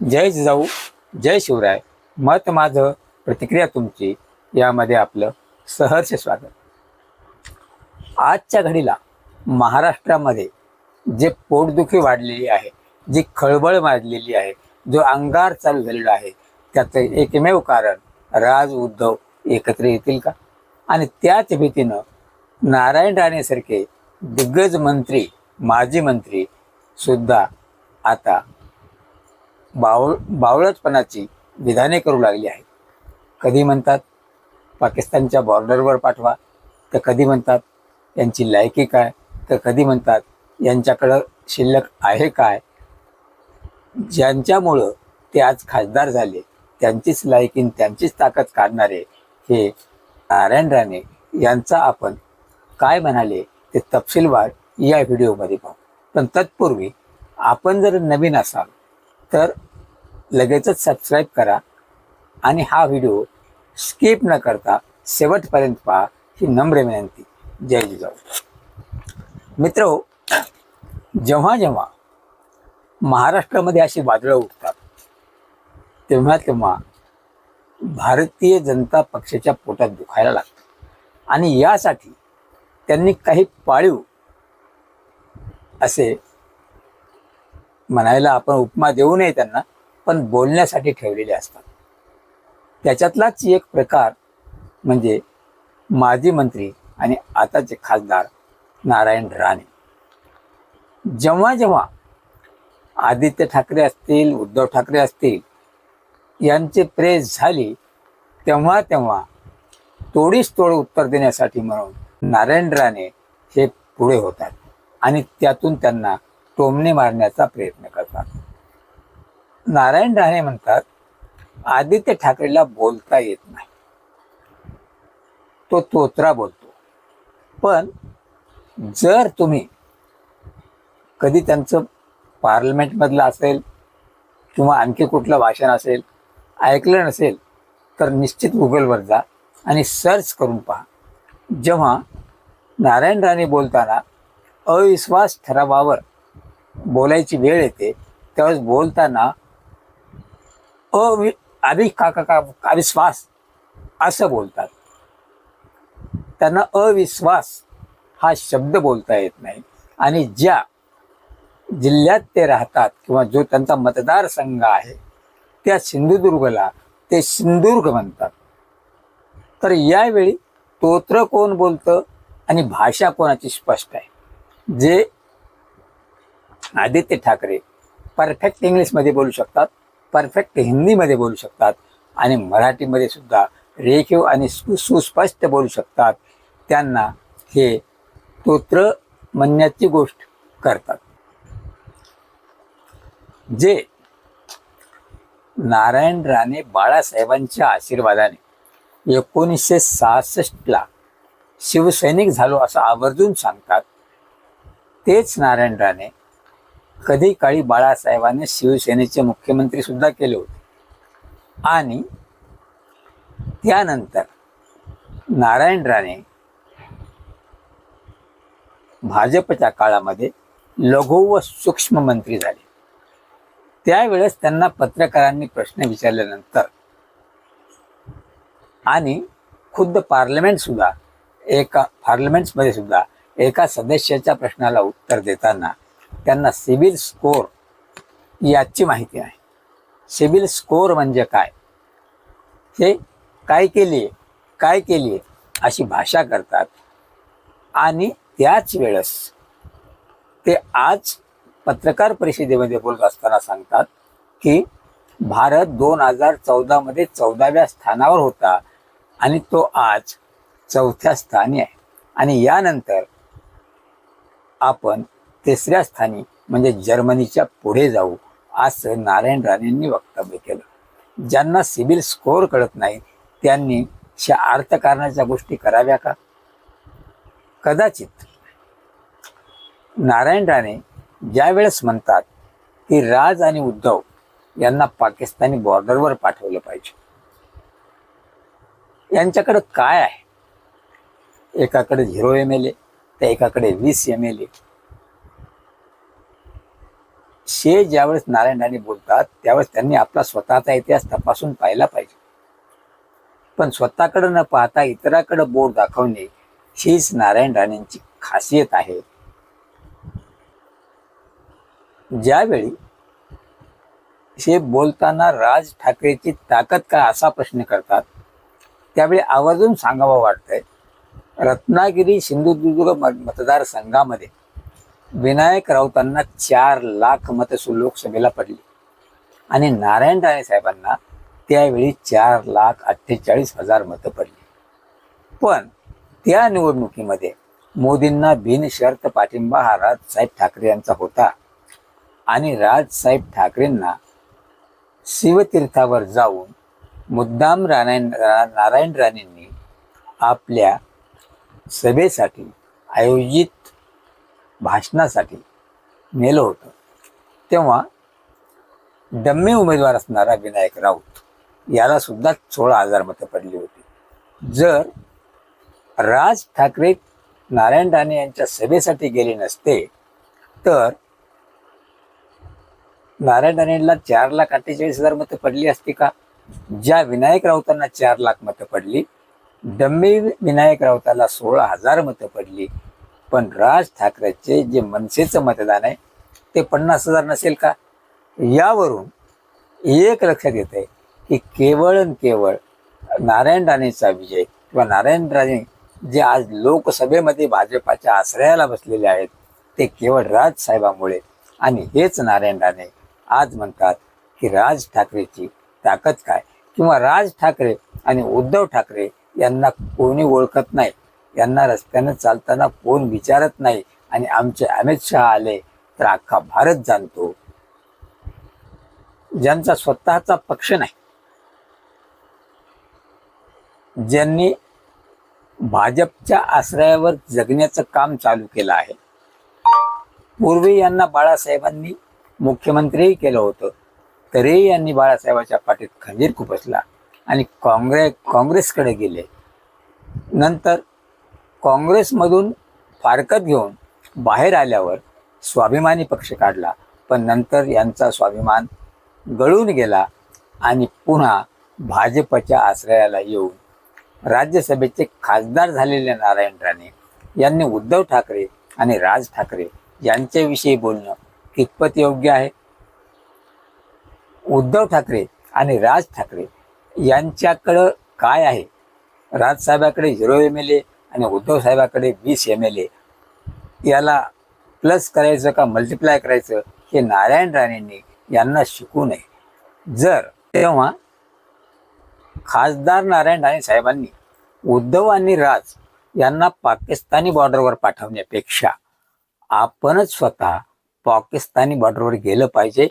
जय जिजाऊ जय शिवराय. मत माझं प्रतिक्रिया तुमची. यामध्ये आपलं सहर्ष स्वागत. आजच्या घडीला महाराष्ट्रामध्ये जे पोटदुखी वाढलेली आहे जी खळबळ माजलेली आहे जो अंगार चालू झालेला आहे त्याचं एकमेव कारण राज उद्धव एकत्र येतील का? आणि त्याच भीतीनं नारायण राणेसारखे दिग्गज मंत्री माजी मंत्री सुद्धा आता बावळ बावळटपणाची विधाने करू लागली आहेत. कधी म्हणतात पाकिस्तानच्या बॉर्डरवर पाठवा तर कधी म्हणतात यांची लायकी काय तर कधी म्हणतात यांच्याकडं शिल्लक आहे काय? ज्यांच्यामुळं ते आज खासदार झाले त्यांचीच लायकी त्यांचीच ताकद काढणारे हे नारायण राणे यांचा आपण काय म्हणाले ते तपशीलवार या व्हिडिओमध्ये पाहू. पण तत्पूर्वी आपण जर नवीन असाल तर लगेचच सबस्क्राईब करा आणि हा व्हिडिओ स्किप न करता शेवटपर्यंत पहा ही नम्र विनंती. जय जिजाऊ. मित्र हो, जेव्हा जेव्हा महाराष्ट्रामध्ये अशी वादळं उठतात तेव्हा तेव्हा भारतीय जनता पक्षाच्या पोटात दुखायला लागतं. आणि यासाठी त्यांनी काही पाळीव असे म्हणायला आपण उपमा देऊ नये त्यांना पण बोलण्यासाठी ठेवलेले असतात. त्याच्यातलाच एक प्रकार म्हणजे माजी मंत्री आणि आताचे खासदार नारायण राणे. जेव्हा जेव्हा आदित्य ठाकरे असतील उद्धव ठाकरे असतील यांची प्रेस झाली तेव्हा तेव्हा तोडीस तोड उत्तर देण्यासाठी म्हणून नारायण राणे हे पुढे होतात आणि त्यातून त्यांना टोमणे मारण्याचा प्रयत्न करतात. नारायण राणे म्हणतात आदित्य ठाकरेला बोलता येत नाही. तो तोत्रा बोलतो. पण जर तुम्ही कधी त्यांचं पार्लमेंटमधलं असेल किंवा आणखी कुठलं भाषण असेल ऐकलं नसेल तर निश्चित गुगलवर जा आणि सर्च करून पहा. जेव्हा नारायण राणे बोलताना अविश्वास ठरावावर बोलायची वेळ येते त्यावेळेस बोलताना अवि अभि का का का अविश्वास असं बोलतात. त्यांना अविश्वास हा शब्द बोलता येत नाही. आणि ज्या जिल्ह्यात ते राहतात किंवा जो त्यांचा मतदारसंघ आहे त्या सिंधुदुर्गला ते सिंधुदुर्ग म्हणतात. तर यावेळी तोत्र कोण बोलतं आणि भाषा कोणाची स्पष्ट आहे? जे आदित्य ठाकरे परफेक्ट इंग्लिशमध्ये बोलू शकतात परफेक्ट हिंदीमध्ये बोलू शकतात आणि मराठीमध्ये सुद्धा रेखीव आणि सु सुस्पष्ट बोलू शकतात. त्यांना हे तोत्र म्हणण्याची गोष्ट करतात. जे नारायण राणे बाळासाहेबांच्या आशीर्वादाने एकोणीसशे सहासष्टला शिवसैनिक झालो असं आवर्जून सांगतात तेच नारायण राणे कधी काळी बाळासाहेबांनी शिवसेनेचे मुख्यमंत्री सुद्धा केले होते. आणि त्यानंतर नारायण राणे भाजपच्या काळामध्ये लघु व सूक्ष्म मंत्री झाले. त्यावेळेस त्यांना पत्रकारांनी प्रश्न विचारल्यानंतर आणि खुद्द पार्लमेंट सुद्धा एका पार्लमेंट्समध्ये सुद्धा एका सदस्याच्या प्रश्नाला उत्तर देताना त्यांना सिबिल स्कोर याची माहिती आहे. सिबिल स्कोर म्हणजे काय? हे काय केली काय केली अशी भाषा करतात. आणि त्याच वेळेस ते आज पत्रकार परिषदेमध्ये बोलत असताना सांगतात की भारत दोन हजार चौदामध्ये चौदाव्या स्थानावर होता आणि तो आज चौथ्या स्थानी आहे. आणि यानंतर आपण तिसऱ्या स्थानी म्हणजे जर्मनीच्या पुढे जाऊ असं नारायण राणेंनी वक्तव्य केलं. ज्यांना सिबिल स्कोअर कळत नाही त्यांनी शा अर्थकारणाच्या गोष्टी कराव्या का? कदाचित. नारायण राणे ज्यावेळेस म्हणतात की राज आणि उद्धव यांना पाकिस्तानी बॉर्डरवर पाठवलं पाहिजे. यांच्याकडं काय आहे? एकाकडे झिरो एम एल ए तर एकाकडे वीस एम एल ए शे ज्यावेळेस नारायणाने बोलतात त्यावेळेस त्यांनी आपला स्वतःचा इतिहास तपासून पाहिला पाहिजे. पण स्वतःकडे न पाहता इतराकडे बोट दाखवणे हीच नारायण राणेंची खासियत आहे. ज्यावेळी हे बोलताना राज ठाकरेची ताकद का असा प्रश्न करतात त्यावेळी आवर्जून सांगावं वाटतंय रत्नागिरी सिंधुदुर्ग मतदारसंघामध्ये विनायक राऊतांना चार लाख मतं सु- लोकसभेला पडली. आणि नारायण राणे साहेबांना त्यावेळी चार लाख अठ्ठेचाळीस हजार मतं पडली. पण त्या निवडणुकीमध्ये मोदींना बिनशर्त पाठिंबा हा राजसाहेब ठाकरे यांचा होता. आणि राजसाहेब ठाकरेंना शिवतीर्थावर जाऊन मुद्दाम राणायण रा- नारायण राणेंनी आपल्या सभेसाठी आयोजित भाषणासाठी नेलं होतं. तेव्हा डम्मे उमेदवार असणारा विनायक राऊत याला सुद्धा सोळा हजार मतं पडली होती. जर राज ठाकरे नारायण राणे यांच्या सभेसाठी गेले नसते तर नारायण राणेंना चार लाख अठ्ठेचाळीस हजार मतं पडली असती का? ज्या विनायक राऊतांना चार लाख मतं पडली डम्मे विनायक राऊताला सोळा हजार मतं पडली पण राज ठाकरेचे जे मनसेचं मतदान आहे ते पन्नास हजार नसेल का? यावरून एक लक्षात येत आहे की केवळ आणि केवळ नारायण राणेचा विजय किंवा नारायण राणे जे आज लोकसभेमध्ये भाजपाच्या आश्रयाला बसलेले आहेत ते केवळ राजसाहेबामुळे आणि हेच नारायण राणे आज म्हणतात की राज ठाकरेची ताकद काय? किंवा राज ठाकरे आणि उद्धव ठाकरे यांना कोणी ओळखत नाही? यांना रस्त्यानं चालताना कोण विचारत नाही आणि आमचे अमित शहा आले तर अख्खा भारत जाणतो. ज्यांचा स्वतःचा पक्ष नाही ज्यांनी भाजपच्या आश्रयावर जगण्याचं काम चालू केलं आहे. पूर्वी यांना बाळासाहेबांनी मुख्यमंत्रीही केलं होतं. तरीही यांनी बाळासाहेबाच्या पाठीत खंजीर खुपसला आणि काँग्रेस काँग्रेसकडे गेले. नंतर काँग्रेसमधून फारकत घेऊन बाहेर आल्यावर स्वाभिमानी पक्ष काढला. पण नंतर यांचा स्वाभिमान गळून गेला आणि पुन्हा भाजपच्या आश्रयाला येऊन राज्यसभेचे खासदार झालेले नारायण राणे यांनी उद्धव ठाकरे आणि राज ठाकरे यांच्याविषयी बोलणं कितपत योग्य आहे? उद्धव ठाकरे आणि राज ठाकरे यांच्याकडं काय आहे? राजसाहेबाकडे झिरो एम एल ए आणि उद्धव साहेबाकडे वीस एम एल ए याला प्लस करायचं का मल्टिप्लाय करायचं हे नारायण राणेंनी यांना शिकू नये. जर तेव्हा खासदार नारायण राणे साहेबांनी उद्धव आणि राज यांना पाकिस्तानी बॉर्डरवर पाठवण्यापेक्षा आपणच स्वतः पाकिस्तानी बॉर्डरवर गेलं पाहिजे.